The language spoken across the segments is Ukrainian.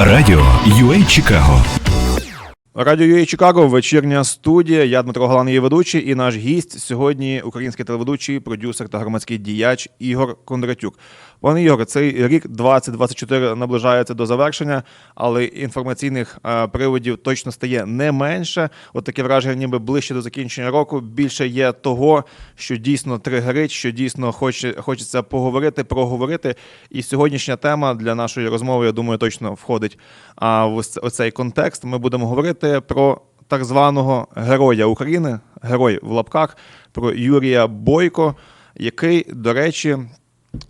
Радіо UA Чикаго Радіо UA Чикаго, вечірня студія. Я Дмитро Галан, її ведучий, і наш гість сьогодні український телеведучий, продюсер та громадський діяч Ігор Кондратюк. Пане Ігоре, цей рік 2024 наближається до завершення, але інформаційних е, приводів точно стає не менше. От таке враження, ніби ближче до закінчення року. Більше є того, що дійсно тригерить, що дійсно хоче, хочеться поговорити, проговорити. І сьогоднішня тема для нашої розмови, я думаю, точно входить а, в оцей контекст. Ми будемо говорити про так званого героя України, герой в лапках, про Юрія Бойко, який, до речі.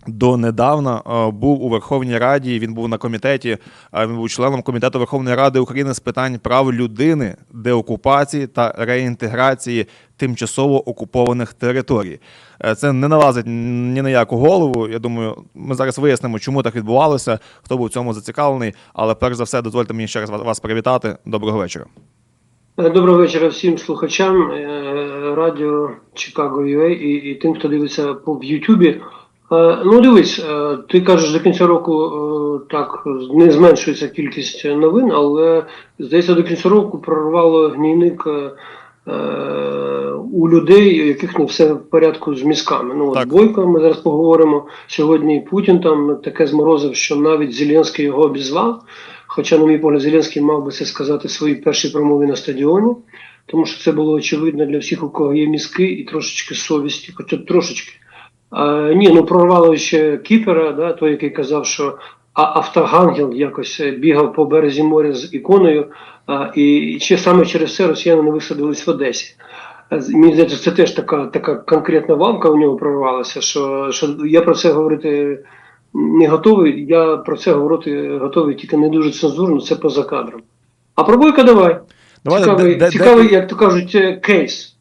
Донедавна е, був у Верховній Раді. Він був на комітеті. е, Він був членом комітету Верховної Ради України з питань прав людини, деокупації та реінтеграції тимчасово окупованих територій. Е, Це не налазить ні на яку голову. Я думаю, ми зараз вияснимо, чому так відбувалося, хто був в цьому зацікавлений. Але перш за все, дозвольте мені ще раз вас- привітати. Доброго вечора. Доброго вечора всім слухачам радіо Chicago UA і тим, хто дивиться по в Ютубі. Е, Ну, дивись, е, ти кажеш, до кінця року е, так не зменшується кількість новин, але здається, до кінця року прорвало гнійник у людей, у яких не все в порядку з мізками. Ну, Так. от Бойко, ми зараз поговоримо. Сьогодні Путін там таке зморозив, що навіть Зеленський його обізвав. Хоча, на мій погляд, Зеленський мав би це сказати в своїй першій промові на стадіоні, тому що це було очевидно для всіх, у кого є мізки і трошечки совісті, хоча б трошечки. А, ні, ну прорвало ще Кіпера, да, той, який казав, що а автогангел якось е, бігав по березі моря з іконою, а, і, і ще саме через це росіяни не висадились в Одесі. Мені здається, це теж така, така конкретна вамка у нього прорвалася, що, що я про це говорити не готовий. Я про це говорити готовий тільки не дуже цензурно, це поза кадром. А про Бойка давай. Давайте, цікавий, де- де- цікавий де- як то кажуть, е, кейс.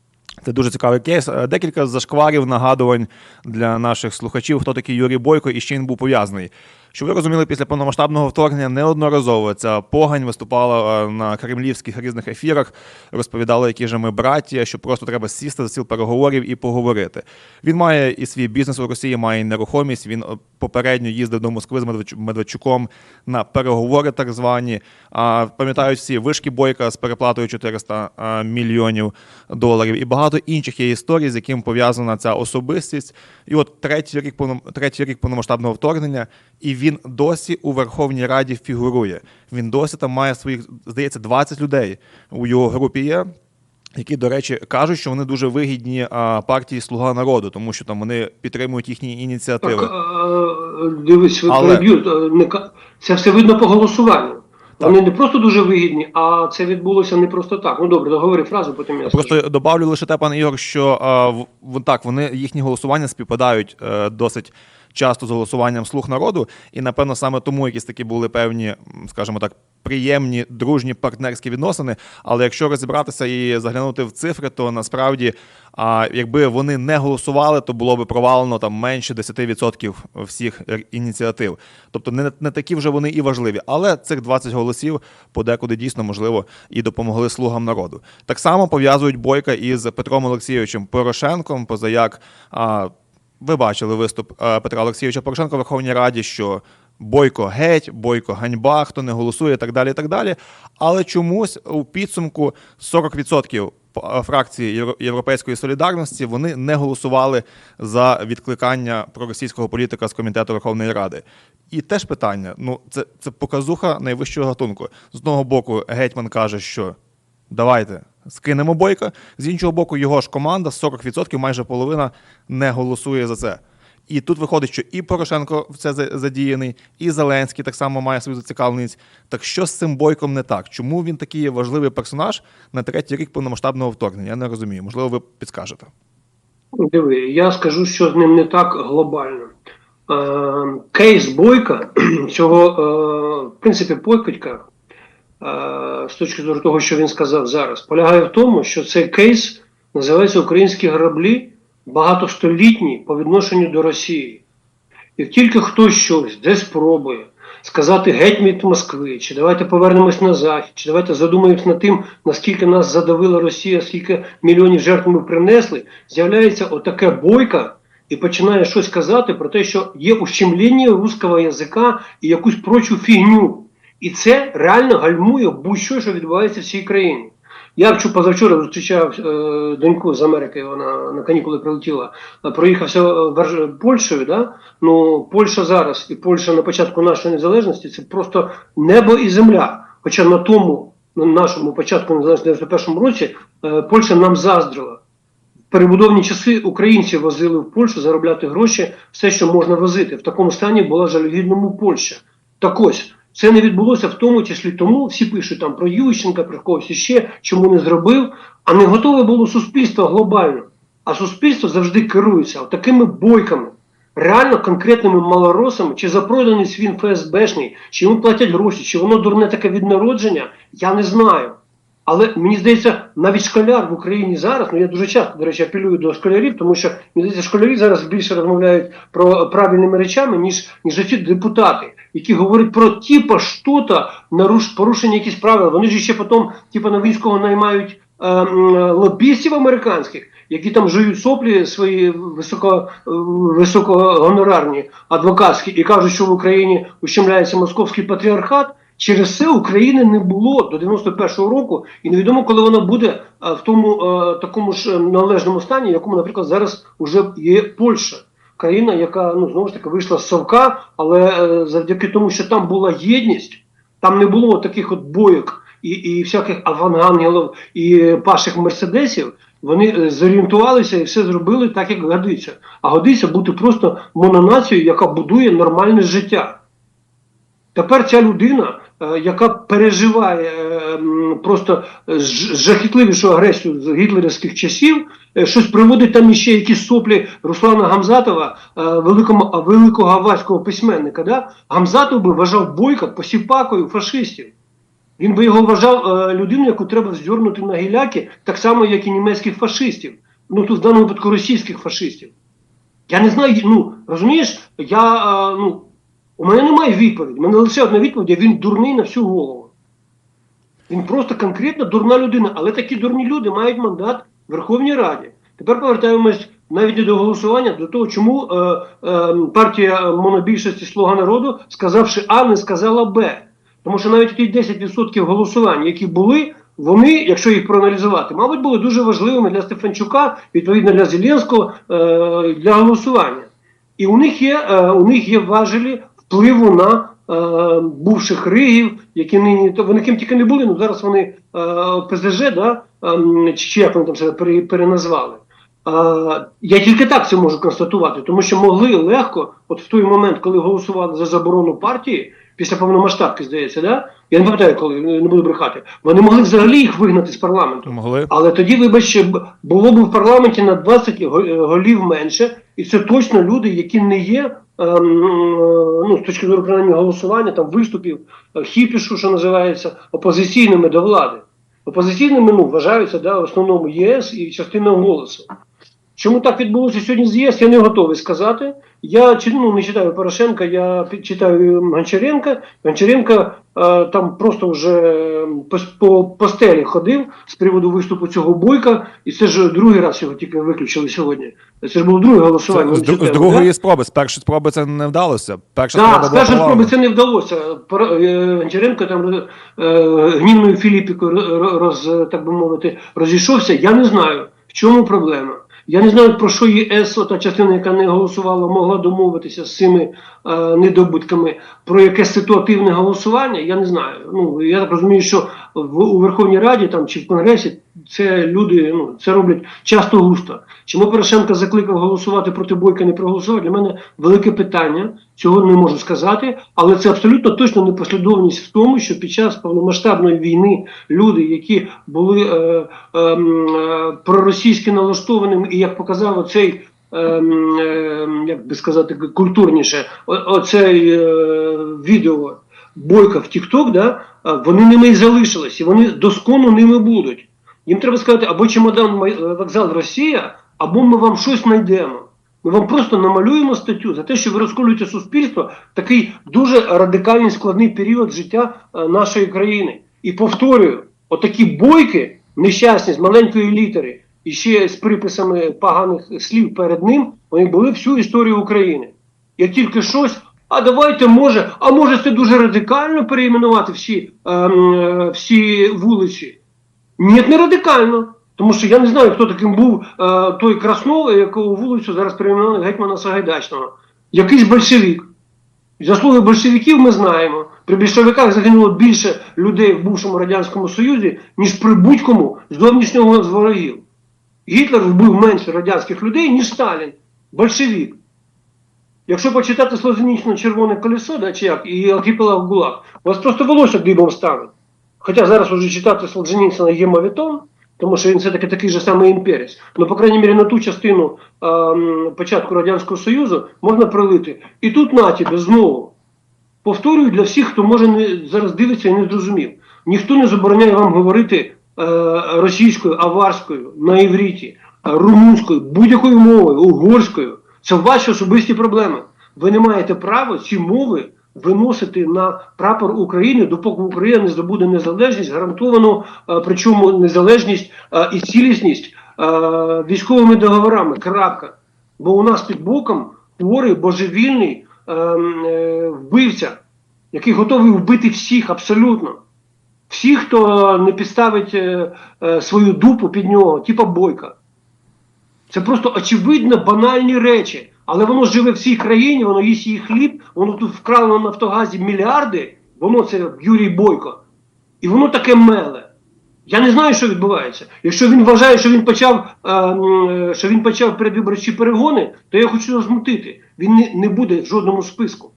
Це дуже цікавий кейс. Е, Декілька зашкварів нагадувань для наших слухачів, хто такий Юрій Бойко і з чим був пов'язаний. Щоб ви розуміли, після повномасштабного вторгнення неодноразово ця погань виступала е, на кремлівських різних ефірах, розповідала, які ж ми браття, що просто треба сісти за стіл переговорів і поговорити. Він має і свій бізнес у Росії, має і нерухомість. Він е, попередньо їздив до Москви з Медведчу- Медведчуком на переговори, так звані. А пам'ятають всі вишки бойка з переплатою 400 е, мільйонів доларів і багато інших є історій, з яким пов'язана ця особистість. І от третій рік третій рік повномасштабного вторгнення, і він досі у Верховній Раді фігурує. Він досі там має своїх, здається, 20 людей у його групі є. Які, до речі, кажуть, що вони дуже вигідні партії Слуга народу, тому що там вони підтримують їхні ініціативи. Так, е, дивись, ви Але- переб'ють. е, не ка- Це все видно по голосуванню. Вони не просто дуже вигідні, а це відбулося не просто так. Ну добре, договори фразу, потім я скажу. Просто добавлю лише те, пане Ігор, що а, в- в- так, вони їхні голосування співпадають е, досить часто з голосуванням слуг народу, і напевно саме тому якісь такі були певні, скажімо так, приємні дружні партнерські відносини. Але якщо розібратися і заглянути в цифри, то насправді, якби вони не голосували, то було би провалено там менше 10% всіх ініціатив. Тобто не, не такі вже вони і важливі. Але цих 20 голосів подекуди дійсно можливо і допомогли слугам народу. Так само пов'язують бойка із Петром Олексійовичем Порошенком, позаяк. Ви бачили виступ е, Петра Олексійовича Порошенка в Верховній Раді, що бойко геть, бойко ганьба, хто не голосує, і так далі. і так далі. Але чомусь у підсумку 40% е, фракції Євро- Європейської солідарності вони не голосували за відкликання проросійського політика з комітету Верховної Ради. І теж питання: ну це, це показуха найвищого гатунку. З одного боку, гетьман каже, що Давайте скинемо бойка. З іншого боку, його ж команда 40%, майже половина не голосує за це. І тут виходить, що і Порошенко в це задіяний, і Зеленський так само має свою зацікавленість. Так що з цим бойком не так? Чому він такий важливий персонаж на третій рік повномасштабного вторгнення? Я не розумію. Можливо, ви підскажете. Диви, я скажу, що з ним не так глобально. Е, кейс Бойка, цього, е, в принципі, покидька, з точки зору того, що він сказав зараз, полягає в тому, що цей кейс називається Українські граблі багатостолітні по відношенню до Росії. Як тільки хтось щось десь спробує сказати геть від Москви, чи давайте повернемось на захід, чи давайте задумаємось над тим, наскільки нас задавила Росія, скільки мільйонів жертв ми принесли, з'являється отаке бойка і починає щось казати про те, що є ущемлення русского язика і якусь прочу фігню. І це реально гальмує будь-що, що відбувається в цій країні. Я вчу позавчора зустрічав е, доньку з Америки, вона на канікули прилетіла, е, проїхався е, Польщею. Да? Ну, Польща зараз і Польща на початку нашої незалежності це просто небо і земля. Хоча на тому, на нашому початку незалежності в 91 році, е, Польща нам заздрила. В перебудовні часи українці возили в Польщу заробляти гроші, все, що можна возити. В такому стані була жалюгідному Польща. Так ось, це не відбулося в тому числі тому, всі пишуть там про Ющенка, про когось іще, чому не зробив, а не готове було суспільство глобально. А суспільство завжди керується такими бойками, реально конкретними малоросами, чи запроданий свін ФСБшний, чи йому платять гроші, чи воно дурне таке від народження, я не знаю. Але мені здається, навіть школяр в Україні зараз, ну я дуже часто, до речі, апелюю до школярів, тому що мені здається, школярі зараз більше розмовляють про правильними речами, ніж ніж ці депутати, які говорять про типа що-то порушення якихось правил. Вони ж ще потім, типа на військового наймають е, лобістів американських, які там жують соплі свої високо, е, високогонорарні адвокатські і кажуть, що в Україні ущемляється московський патріархат. Через це України не було до 91-го року, і невідомо, коли вона буде е, в тому е, такому ж належному стані, якому, наприклад, зараз вже є Польща, країна, яка ну знову ж таки вийшла з совка, але е, завдяки тому, що там була єдність, там не було таких от бойок і, і всяких авангангелів і паших мерседесів. Вони е, зорієнтувалися і все зробили так, як годиться. А годиться бути просто мононацією, яка будує нормальне життя. Тепер ця людина, яка переживає е, просто жахітливішу агресію з гітлерівських часів, е, щось приводить там іще якісь соплі Руслана Гамзатова, е, великому, великого гавайського письменника. Да? Гамзатов би вважав Бойка посіпакою фашистів. Він би його вважав е, людиною, яку треба здьорнути на гіляки, так само, як і німецьких фашистів. Ну тут в даному випадку російських фашистів. Я не знаю, ну розумієш, я е, ну. У мене немає відповіді. У мене лише одна відповідь, він дурний на всю голову. Він просто конкретно дурна людина. Але такі дурні люди мають мандат в Верховній Раді. Тепер повертаємось навіть до голосування, до того, чому е, е, партія монобільшості Слуга народу, сказавши А, не сказала Б. Тому що навіть ті 10% голосувань, які були, вони, якщо їх проаналізувати, мабуть, були дуже важливими для Стефанчука, відповідно для Зеленського, е, для голосування. І у них є, е, у них є важелі впливу на е, бувших ригів, які нині то вони ким тільки не були, ну зараз вони е, ПЗЖ, да, ем, чи як вони там себе пере- переназвали. Е, я тільки так це можу констатувати, тому що могли легко, от в той момент, коли голосували за заборону партії, після повномасштабки, здається, да? я не пам'ятаю, коли не буду брехати, вони могли взагалі їх вигнати з парламенту. Могли. Але тоді, вибачте, було б в парламенті на 20 е, голів менше, і це точно люди, які не є е, ну, з точки зору принаймні голосування, там виступів, е, хіпішу, що називається, опозиційними до влади. Опозиційними ну, вважаються да, в основному ЄС і частина голосу. Чому так відбулося сьогодні з ЄС, я не готовий сказати. Я ну, не читаю Порошенка, я читаю Гончаренка. Гончаренко е, там просто вже по, по, по стелі ходив з приводу виступу цього бойка, і це ж другий раз його тільки виключили сьогодні. Це ж було друге голосування. Це з, з другої да? спроби. З першої спроби це не вдалося. Перша Так, спроба з першої спроби це не вдалося. Е, Гончаренко там е, гнівною Філіпікою роз, так би мовити, розійшовся. Я не знаю, в чому проблема. Я не знаю, про що ЄС, та частина, яка не голосувала, могла домовитися з цими е, недобутками про якесь ситуативне голосування. Я не знаю. Ну я так розумію, що в у Верховній Раді там чи в Конгресі це люди ну це роблять часто густо. Чому Порошенко закликав голосувати проти Бойка, не проголосувати? Для мене велике питання. Цього не можу сказати, але це абсолютно точно непослідовність в тому, що під час повномасштабної війни люди, які були е, ем, е, проросійськи налаштованими, і як показав цей. Ем, ем, як би сказати, культурніше, о- оцей е, відео Бойка в TikTok, да, вони ними і залишились, і вони доскону ними будуть. Їм треба сказати, або чемодан е, вокзал Росія, або ми вам щось знайдемо. Ми вам просто намалюємо статтю за те, що ви розколюєте суспільство в такий дуже радикальний складний період життя е, нашої країни. І повторюю, отакі бойки, нещасні з маленької літери, і ще з приписами поганих слів перед ним, вони були всю історію України. Як тільки щось а давайте може, а може це дуже радикально переіменувати всі, ем, е, всі вулиці. Ні, не радикально. Тому що я не знаю, хто таким був е, той Краснов, якого вулицю зараз перейменували гетьмана Сагайдачного. Якийсь большевик. Заслуги большевиків ми знаємо. При більшовиках загинуло більше людей в бувшому Радянському Союзі, ніж при будь-кому з зовнішнього з ворогів. Гітлер вбив менше радянських людей, ніж Сталін. Большевик. Якщо почитати Слозенічне червоне колесо, да, чи як, і архіпелаг ГУЛАГ, у вас просто волосся дибом стане. Хоча зараз уже читати Солженіцина є мавітон, тому що він все-таки такий же самий імперець. Ну, по крайній мірі, на ту частину ем, початку Радянського Союзу можна пролити. І тут на тебе знову. Повторюю для всіх, хто може не, зараз дивиться і не зрозумів. Ніхто не забороняє вам говорити е, російською, аварською, на івріті, е, румунською, будь-якою мовою, угорською. Це ваші особисті проблеми. Ви не маєте права ці мови виносити на прапор України, допоки Україна не здобуде незалежність, гарантовану, е, причому незалежність е, і цілісність е, військовими договорами. Крапка. Бо у нас під боком хворий божевільний е, е, вбивця, який готовий вбити всіх абсолютно. Всіх, хто не підставить свою дупу під нього, типа бойка. Це просто очевидно банальні речі. Але воно живе в цій країні, воно їсть її хліб, воно тут вкрало на Нафтогазі мільярди, воно це Юрій Бойко. І воно таке меле. Я не знаю, що відбувається. Якщо він вважає, що він почав, е, що він почав передвиборчі перегони, то я хочу його. Він не, буде в жодному списку.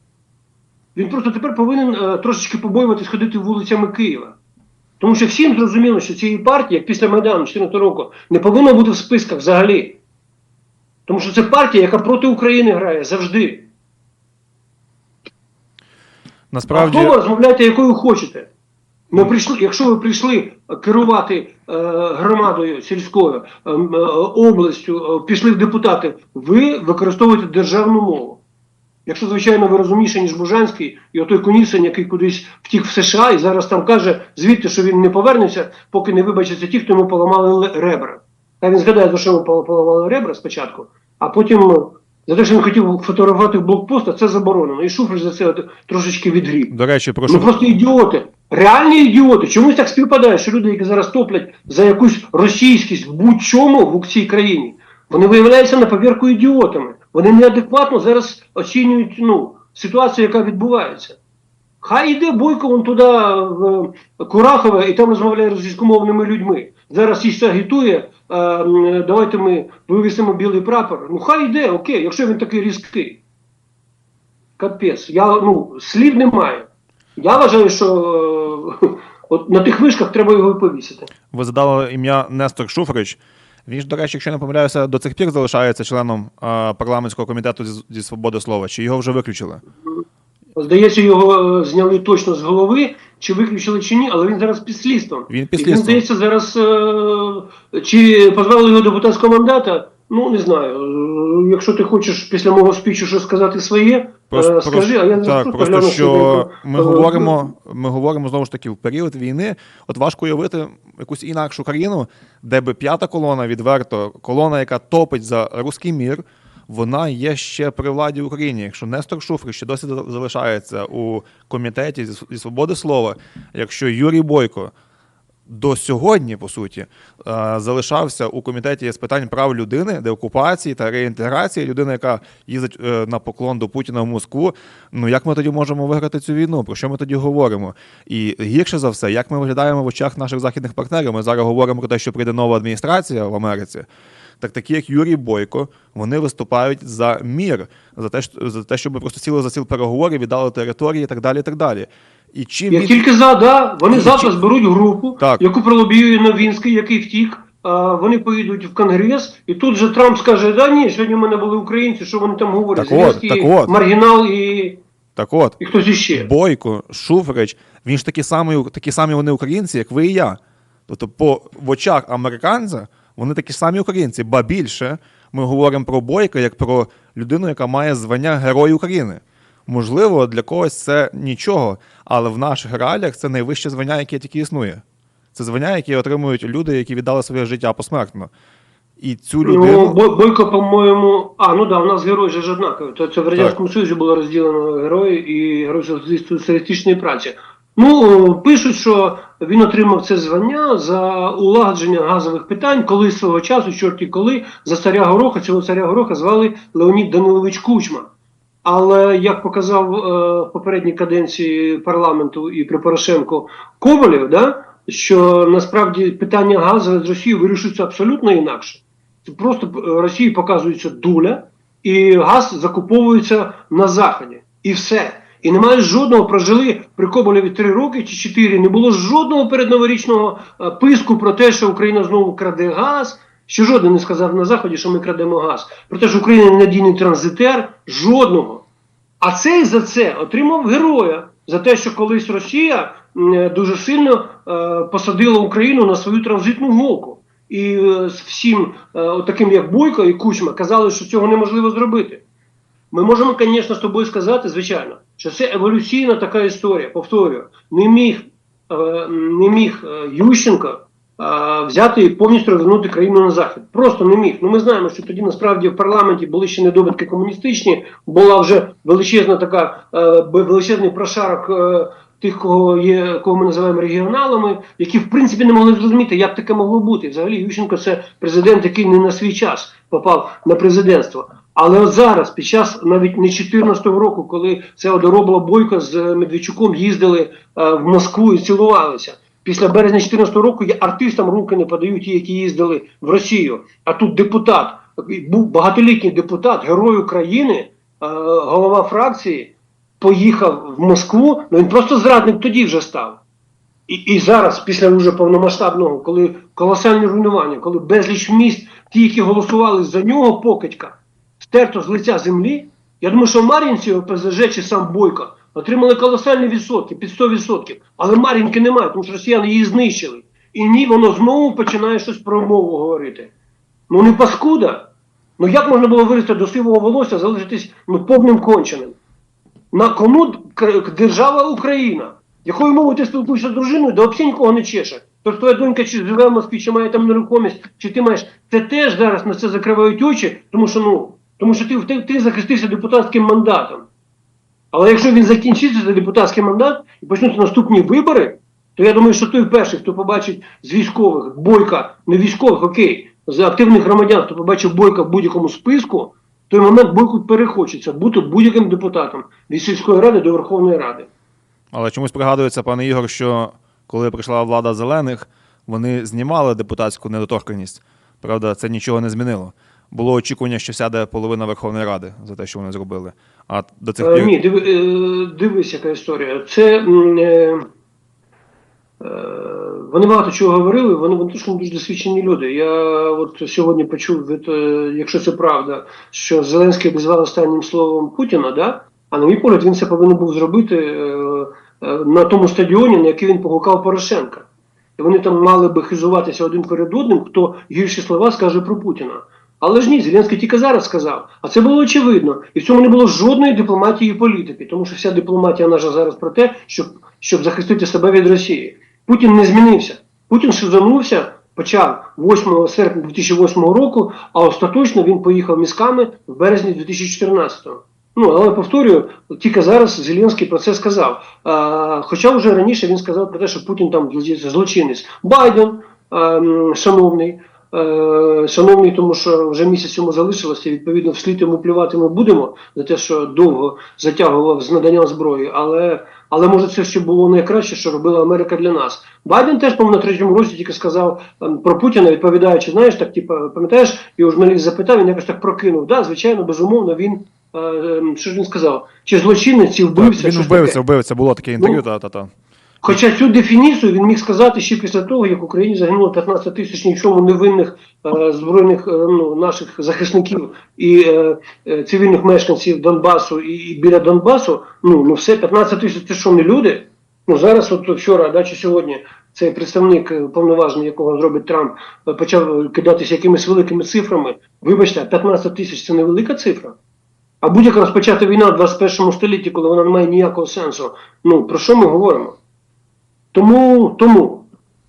Він просто тепер повинен е, трошечки побоюватись ходити вулицями Києва. Тому що всім зрозуміло, що цієї партії, як після Майдану 2014 року, не повинно бути в списках взагалі. Тому що це партія, яка проти України грає завжди. Насправді, А хто ви розмовляєте, якою хочете? Ми прийшли, якщо ви прийшли керувати е, громадою сільською е, е, областю, е, пішли в депутати, ви використовуєте державну мову. Якщо, звичайно, ви розумніші, ніж Бужанський, і отой Конісень, який кудись втік в США і зараз там каже, звідти, що він не повернеться, поки не вибачаться ті, хто йому поламали ребра. Та він згадає, за що йому поламали ребра спочатку, а потім ну, за те, що він хотів фотографувати блокпост, а це заборонено. І Шуфрич за це трошечки відгріб. до речі, прошу. Ну просто ідіоти. Реальні ідіоти. Чомусь так співпадає, що люди, які зараз топлять за якусь російськість в будь-чому в цій країні, вони виявляються на повірку ідіотами. Вони неадекватно зараз оцінюють ну, ситуацію, яка відбувається. Хай йде Бойко вон туди в Курахове і там розмовляє російськомовними людьми. Зараз їх агітує, е, давайте ми вивісимо білий прапор. Ну хай йде, окей, якщо він такий різкий. Капець. Я, ну, слів немає. Я вважаю, що е, от на тих вишках треба його повісити. Ви задали ім'я Нестор Шуфрич. Він ж, до речі, якщо не помиляюся, до цих пір залишається членом е, парламентського комітету зі, зі свободи слова. Чи його вже виключили? Здається, його е, зняли точно з голови, чи виключили, чи ні, але він зараз під слідством. Він під слідством. здається, зараз е, чи позбавили його депутатського мандата, ну не знаю. Е, Якщо ти хочеш після мого спічу щось сказати своє, Просто, скажи, а я так, зараз просто що ми говоримо, ми говоримо знову ж таки в період війни. От важко уявити якусь інакшу країну, де би п'ята колона відверто, колона, яка топить за руський мір, вона є ще при владі в Україні. Якщо Нестор Шуфрич ще досі залишається у комітеті зі свободи слова, якщо Юрій Бойко до сьогодні, по суті, е, залишався у комітеті з питань прав людини, деокупації та реінтеграції. Людина, яка їздить е, на поклон до Путіна в Москву. Ну як ми тоді можемо виграти цю війну? Про що ми тоді говоримо? І гірше за все, як ми виглядаємо в очах наших західних партнерів? Ми зараз говоримо про те, що прийде нова адміністрація в Америці. Так такі, як Юрій Бойко, вони виступають за мір, за те, за те, щоб просто сіли за стіл переговорів, віддали території і так далі. І так далі. І чим Я тільки за, да. Вони І завтра чи- зберуть групу, Так. яку пролобіює Новінський, який втік. А, вони поїдуть в Конгрес, і тут же Трамп скаже: да ні, сьогодні в мене були українці, що вони там говорять? Так от, так от. маргінал і, так от. і хтось іще. Бойко, Шуфрич, він ж такі самі, такі самі вони українці, як ви і я. Тобто, по в очах американця вони такі ж самі українці. Ба більше ми говоримо про Бойка як про людину, яка має звання Герой України. Можливо, для когось це нічого, але в наших реаліях це найвище звання, яке тільки існує. Це звання, яке отримують люди, які віддали своє життя посмертно. І цю Ну, людину. Бой- Бойко, по-моєму, а, ну да, у нас герої ж однакові. То це в Радянському Союзі було розділено герої і герої соціалістичної праці. Ну, пишуть, що він отримав це звання за улагодження газових питань, коли свого часу, чорті коли, за царя Гороха, цього царя Гороха звали Леонід Данилович Кучма. Але як показав е, в попередній каденції парламенту і при Порошенку Ковалєв, да, що насправді питання газове з Росією вирішується абсолютно інакше. Це просто е, Росії показується дуля, і газ закуповується на Заході. І все. І немає жодного, прожили при Коболєві три роки чи чотири, не було жодного передноворічного е, писку про те, що Україна знову краде газ. Що жоден не сказав на Заході, що ми крадемо газ. Про те, що Україна ненадійний транзитер, жодного. А цей за це отримав героя за те, що колись Росія е, дуже сильно е, посадила Україну на свою транзитну голку. І всім, таким як Бойко і Кучма, казали, що цього неможливо зробити. Ми можемо, звісно, з тобою сказати, звичайно, що це еволюційна така історія. Повторюю, не міг, е, не міг е, Ющенко е, взяти і повністю розвернути країну на захід. Просто не міг. Ну ми знаємо, що тоді насправді в парламенті були ще недобитки комуністичні, була вже величезна така величезний прошарок. Тих, кого є, кого ми називаємо регіоналами, які в принципі не могли зрозуміти, як таке могло бути. Взагалі Ющенко це президент, який не на свій час попав на президентство. Але от зараз, під час навіть не 14-го року, коли це одоробла Бойко з Медведчуком їздили е, в Москву і цілувалися. Після березня 14-го року артистам руки не подають ті, які їздили в Росію. А тут депутат, був багатолітній депутат, герой України, е, голова фракції, поїхав в Москву. Ну він просто зрадник тоді вже став. І, і зараз, після вже повномасштабного, коли колосальні руйнування, коли безліч міст, ті, які голосували за нього, покидька, стерто з лиця землі. Я думаю, що Мар'їнці, ОПЗЖ чи сам Бойко отримали колосальні відсотки, під 100%. Але Мар'їнки немає, тому що росіяни її знищили. І ні, воно знову починає щось про мову говорити. Ну не паскуда. Ну як можна було вирости до сивого волосся, залишитись ну, повним конченим? На кому держава Україна? Якою мовою ти спілкуєшся з дружиною, да взагалі нікого не чеше. Тож твоя донька чи живе в Москві, чи має там нерухомість, чи ти маєш. Це теж зараз на це закривають очі, тому що ну, тому що ти, ти, ти захистився депутатським мандатом. Але якщо він закінчиться за депутатський мандат і почнуться наступні вибори, то я думаю, що той перший, хто побачить з військових бойка, не військових, окей, з активних громадян, хто побачив бойка в будь-якому списку, той момент бойку перехочеться бути будь-яким депутатом від сільської ради до Верховної Ради. Але чомусь пригадується, пане Ігор, що коли прийшла влада зелених, вони знімали депутатську недоторканність. Правда, це нічого не змінило. Було очікування, що сяде половина Верховної Ради за те, що вони зробили. А до цих Е, пір Ні, диви, е, дивись, яка історія. Це е, е, вони багато чого говорили, вони, вони трошки дуже досвідчені люди. Я от сьогодні почув, від, якщо це правда, що Зеленський обізвав останнім словом Путіна, да? а на мій погляд, він це повинен був зробити е, на тому стадіоні, на який він погукав Порошенка. І вони там мали би хизуватися один перед одним, хто гірші слова скаже про Путіна. Але ж ні, Зеленський тільки зараз сказав. А це було очевидно. І в цьому не було жодної дипломатії і політики, тому що вся дипломатія наша зараз про те, щоб, щоб захистити себе від Росії. Путін не змінився. Путін шизанувся, почав 8 серпня 2008 року, а остаточно він поїхав мізками в березні 2014 Ну, але повторюю, тільки зараз Зеленський про це сказав. А, хоча вже раніше він сказав про те, що Путін там злочин- злочинець. Байден, ем, шановний, шановний, тому що вже місяць йому залишилося, відповідно, вслід йому плювати ми будемо за те, що довго затягував з наданням зброї, але, але може це ще було найкраще, що робила Америка для нас. Байден теж, по-моєму, на третьому році тільки сказав ем, про Путіна, відповідаючи, знаєш, так, типу, пам'ятаєш, у журналіст запитав, він якось так прокинув. Да, звичайно, безумовно, він. е, ем, Що ж він сказав? Чи злочинець, чи вбився? він вбився, таке? вбився, було таке інтерв'ю, Ну, та, та, та. Хоча цю дефініцію він міг сказати ще після того, як в Україні загинуло 15 тисяч ні в чому невинних е, збройних е, ну, наших захисників і е, е, цивільних мешканців Донбасу і, і біля Донбасу. Ну, ну все, 15 тисяч це що не люди? Ну зараз, от вчора, да, чи сьогодні, цей представник е, повноважений, якого зробить Трамп, е, почав кидатися якимись великими цифрами. Вибачте, 15 тисяч це невелика цифра. А будь-яка розпочата війна в 21 столітті, коли вона не має ніякого сенсу. Ну про що ми говоримо? Тому, тому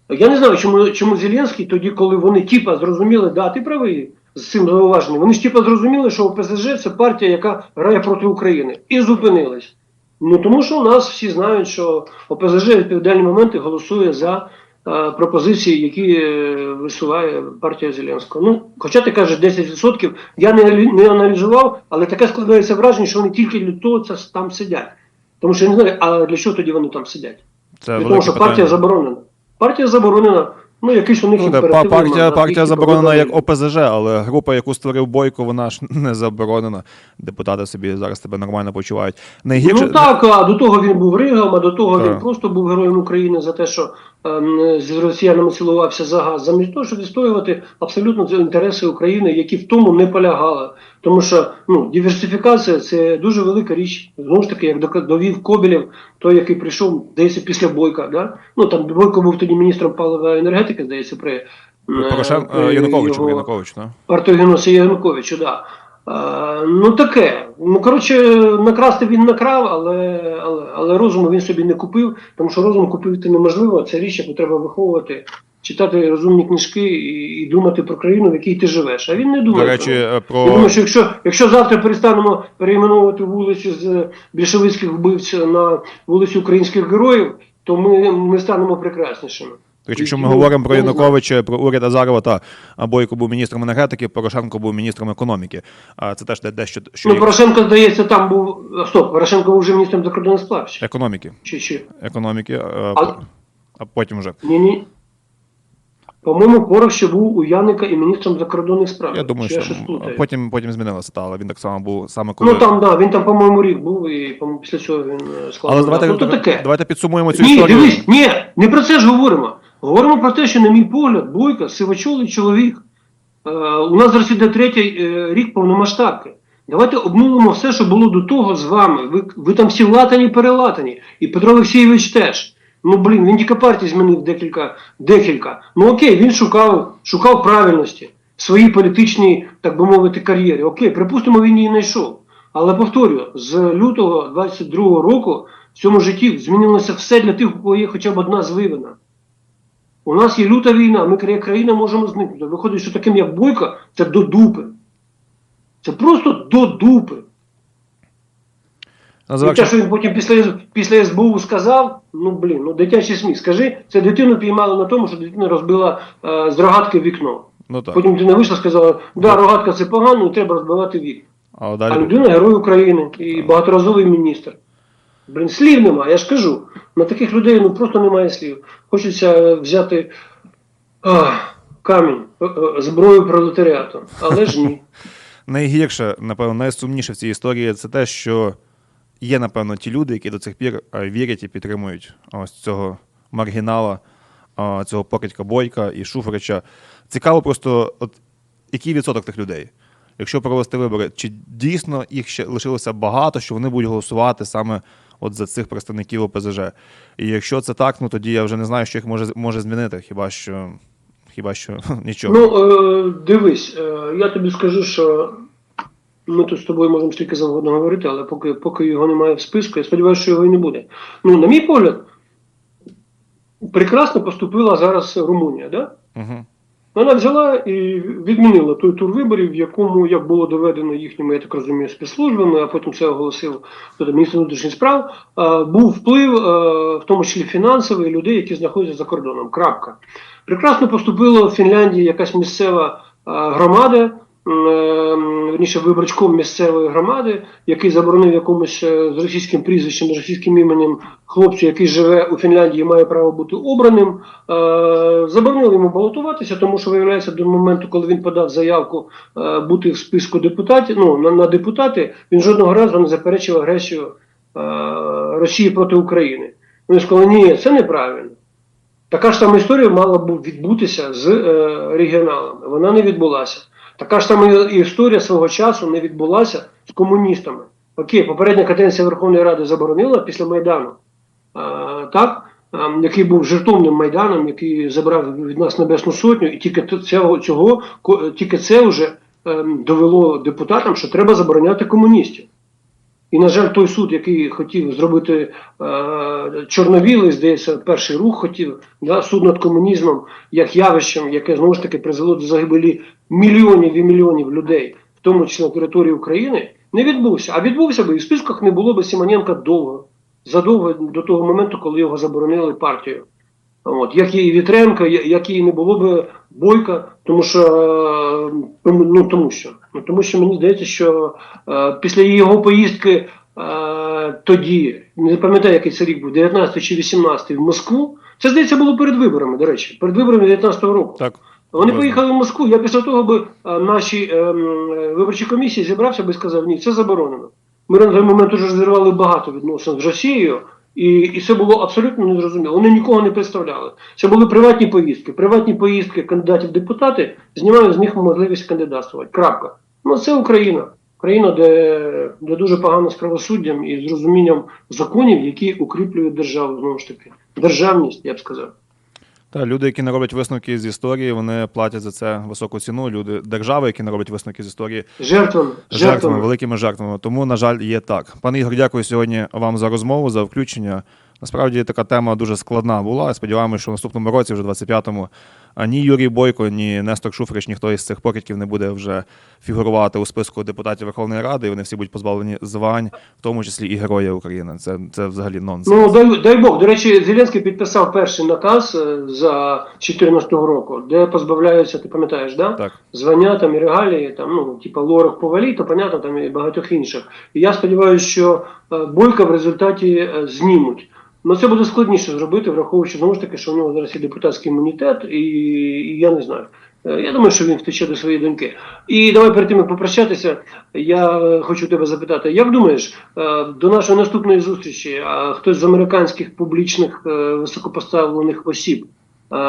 Я не знаю, чому, чому Зеленський тоді, коли вони типа зрозуміли, да, ти правий з цим зауваженням, вони ж типа зрозуміли, що ОПЗЖ це партія, яка грає проти України, і зупинились. Ну тому що у нас всі знають, що ОПЗЖ в відповідальні моменти голосує за пропозиції, які е, висуває партія Зеленського. Ну, хоча ти кажеш 10%, я не, не аналізував, але таке складається враження, що вони тільки для того це там сидять. Тому що я не знаю, а для чого тоді вони там сидять? Це того, що партія заборонена. Партія заборонена. Ну, якийсь у них Ну, імператив партія, партія заборонена як. ОПЗЖ, але група, яку створив Бойко, вона ж не заборонена. Депутати собі зараз тебе нормально почувають. Найгірше Ну так, а до того він був ригом, а до того Так. він просто був героєм України за те, що з росіянами цілувався за газ, замість того, щоб відстоювати абсолютно інтереси України, які в тому не полягали. Тому що ну, диверсифікація це дуже велика річ. Знову ж таки, як довів Кобілєв, той, який прийшов, здається, після Бойка. Да? Ну там Бойко був тоді міністром палива енергетики, здається, при е, при Януковичу, його- Янукович, ну. партію Генуса да. Е, ну таке. Ну коротше, накрасти він накрав, але, але, але розуму він собі не купив, тому що розум купити неможливо. Це річ, яку треба виховувати, читати розумні книжки і, і думати про країну, в якій ти живеш. А він не думає. До речі, про е, я думаю, що якщо, якщо завтра перестанемо перейменовувати вулицю з більшовицьких вбивць на вулицю українських героїв, то ми, ми станемо прекраснішими. Речі, якщо ми Ну, говоримо про я знаю. Януковича, про уряд Азарова, та Бойко був міністром енергетики, Порошенко був міністром економіки. А це теж де- дещо що Ну, Порошенко, здається, там був. Стоп, Порошенко був вже міністром закордонних справ. ще. економіки. Чи, чи? Економіки, а, А- а потім вже. Ні, ні. По-моєму, Порох ще був у Яника і міністром закордонних справ. Я думаю, Чи що там, потім, потім змінилося, та, але він так само був саме коли. Ну там, да, він там, по-моєму, рік був, і по-моєму, після цього він е, склав. але давайте, ну, то таке. давайте підсумуємо цю Ні, історію. дивись, ні, не про це ж говоримо. Говоримо про те, що, на мій погляд, Бойко сивочолий чоловік. Е, у нас зараз іде третій е, рік повномасштабки. Давайте обнулимо все, що було до того з вами. Ви, ви там всі латані, перелатані. І Петро Олексійович теж. Ну блін, він тільки партії змінив декілька, декілька. Ну окей, він шукав, шукав правильності в своїй політичній, так би мовити, кар'єрі. Окей, припустимо, він її знайшов. Але повторюю, з лютого 22-го року в цьому житті змінилося все для тих, у кого є хоча б одна звивина. У нас є люта війна, ми як країна можемо зникнути. Виходить, що таким як Бойко, це до дупи. Це просто до дупи. І те, що він потім після, після СБУ сказав, ну блін, ну дитячий сміх. Скажи, це дитину піймали на тому, що дитина розбила е, з рогатки вікно. Ну так. Потім дитина вийшла і сказала, да, рогатка це погано, і треба розбивати вікна. А А людина герой України і багаторазовий міністр. Блін, слів немає, я ж кажу. На таких людей ну просто немає слів. Хочеться е, взяти а, камінь, е, е, зброю пролетаріату. Але ж ні. Найгірше, напевно, найсумніше в цій історії це те, що є, напевно, ті люди, які до цих пір вірять і підтримують ось цього маргінала, цього покидька Бойка і Шуфрича. Цікаво просто, от який відсоток тих людей? Якщо провести вибори, чи дійсно їх ще лишилося багато, що вони будуть голосувати саме от за цих представників ОПЗЖ? І якщо це так, ну тоді я вже не знаю, що їх може, може змінити, хіба що, хіба що нічого. Ну, е, дивись, е, я тобі скажу, що ми тут з тобою можемо стільки завгодно говорити, але поки, поки його немає в списку, я сподіваюся, що його і не буде. Ну, на мій погляд, прекрасно поступила зараз Румунія, да? Угу. Вона взяла і відмінила той тур виборів, в якому, як було доведено їхніми, я так розумію, спецслужбами, а потім це оголосив міністр внутрішніх справ, був вплив, в тому числі фінансовий, людей, які знаходяться за кордоном. Крапка. Прекрасно поступила в Фінляндії якась місцева громада, верніше виборчком місцевої громади, який заборонив якомусь е, з російським прізвищем, з російським іменем хлопцю, який живе у Фінляндії, має право бути обраним. Е, заборонили йому балотуватися, тому що виявляється до моменту, коли він подав заявку е, бути в списку депутатів, ну на, депутати, він жодного разу не заперечив агресію Росії проти України. Вони сказали, ні, це неправильно. Така ж сама історія мала б відбутися з регіоналами. Вона не відбулася. Така ж сама історія свого часу не відбулася з комуністами. Окей, попередня каденція Верховної Ради заборонила після Майдану, а, так, а, який був жертовним Майданом, який забрав від нас Небесну Сотню, і тільки цього, цього тільки це вже ем, довело депутатам, що треба забороняти комуністів. І, на жаль, той суд, який хотів зробити е, чорновілий, здається, перший рух хотів, да, суд над комунізмом як явищем, яке знову ж таки призвело до загибелі мільйонів і мільйонів людей, в тому числі на території України, не відбувся. А відбувся би і в списках не було би Симоненка довго, задовго до того моменту, коли його заборонили партію. От, як і Вітренка, як і не було б Бойка, тому що, е, ну, тому що, ну, тому що мені здається, що е, після його поїздки е, тоді, не пам'ятаю, який це рік був, 19 чи 18 в Москву, це здається було перед виборами, до речі, перед виборами 19-го року. Так. Вони поїхали в Москву. Я після того би е, наші е, е, виборчі комісії зібрався би і сказав, ні, це заборонено. Ми на той момент вже зірвали багато відносин з Росією, і, і це було абсолютно незрозуміло. Вони нікого не представляли. Це були приватні поїздки. Приватні поїздки кандидатів в депутати знімають з них можливість кандидатствувати. Крапка. Ну це Україна. Країна, де, де дуже погано з правосуддям і з розумінням законів, які укріплюють державу знову ж таки. Державність, я б сказав. Та люди, які не роблять висновки з історії, вони платять за це високу ціну. Люди, держави, які не роблять висновки з історії, Жертвами, жертвами, великими жертвами. Тому, на жаль, є так. Пане Ігор, дякую сьогодні вам за розмову, за включення. Насправді така тема дуже складна була. Сподіваємося, що в наступному році, вже 25-му, а ні Юрій Бойко, ні Нестор Шуфрич, ніхто із цих покидьків не буде вже фігурувати у списку депутатів Верховної Ради. І вони всі будуть позбавлені звань, в тому числі і Героя України. Це, це взагалі нонсенс. Ну дай, дай Бог. До речі, Зеленський підписав перший наказ е, за 2014 року, де позбавляються, ти пам'ятаєш, да? Так. звання там і регалії, там, ну, типа лорах повалі, то понятно, там і багатьох інших. І я сподіваюся, що е, Бойка в результаті е, знімуть. Ну це буде складніше зробити, враховуючи знову ж таки, що в нього зараз є депутатський імунітет, і, і я не знаю. Е, Я думаю, що він втече до своєї доньки. І давай перед тим, як попрощатися, я е, хочу тебе запитати, як думаєш, е, до нашої наступної зустрічі хтось з американських публічних високопоставлених осіб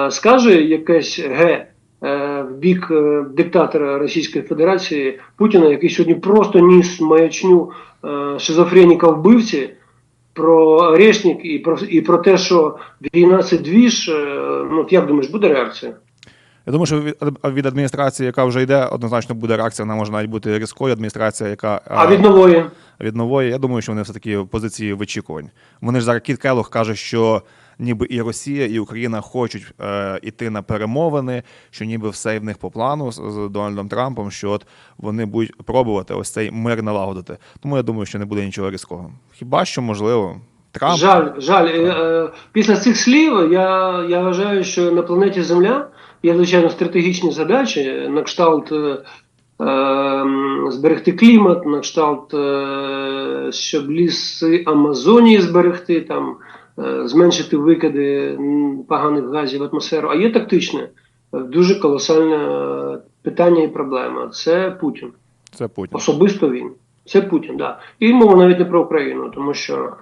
скаже якесь ге в бік диктатора Російської Федерації Путіна, який сьогодні просто ніс маячню шизофреніка вбивці про Орешник і про і про те, що війна це двіж. е, Ну як думаєш, буде реакція? Я думаю, що від, адміністрації, яка вже йде, однозначно буде реакція. Вона може навіть бути різкою. Адміністрація, яка А від нової? від нової, я думаю, що вони все таки в позиції вичікувань. Вони ж зараз Кіт Келлог каже, що ніби і Росія, і Україна хочуть е, іти на перемовини, що ніби все в них по плану з, Дональдом Трампом, що от вони будуть пробувати ось цей мир налагодити. Тому я думаю, що не буде нічого різкого. Хіба що можливо Трамп Жаль, жаль. Е, е, Після цих слів я, я вважаю, що на планеті Земля є, звичайно, стратегічні задачі на кшталт е, е, зберегти клімат, на кшталт, е, щоб ліси Амазонії зберегти, там, зменшити викиди поганих газів в атмосферу. А є тактичне, е, дуже колосальне е, питання і проблема. Це Путін. це Путін. Особисто він. Це Путін, да. І мова навіть не про Україну, тому що,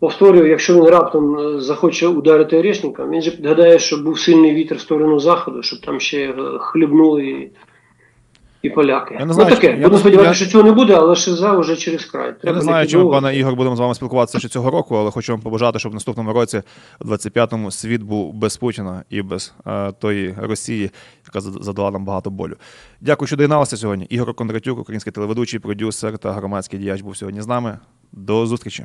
повторюю, якщо він раптом е, захоче ударити Орешника, він же гадає, що був сильний вітер в сторону заходу, щоб там ще е, хлібнули і, поляки. Я не знаю, ну таке, я буду не- сподіватися, я- що цього не буде, але шиза вже через край. Я не знаю, чи ми, пане Ігор, будемо з вами спілкуватися ще цього року, але хочу вам побажати, щоб в наступному році, в 25-му, світ був без Путіна і без е, тої Росії, яка задала нам багато болю. Дякую, що доєдналися сьогодні. Ігор Кондратюк, український телеведучий, продюсер та громадський діяч, був сьогодні з нами. До зустрічі.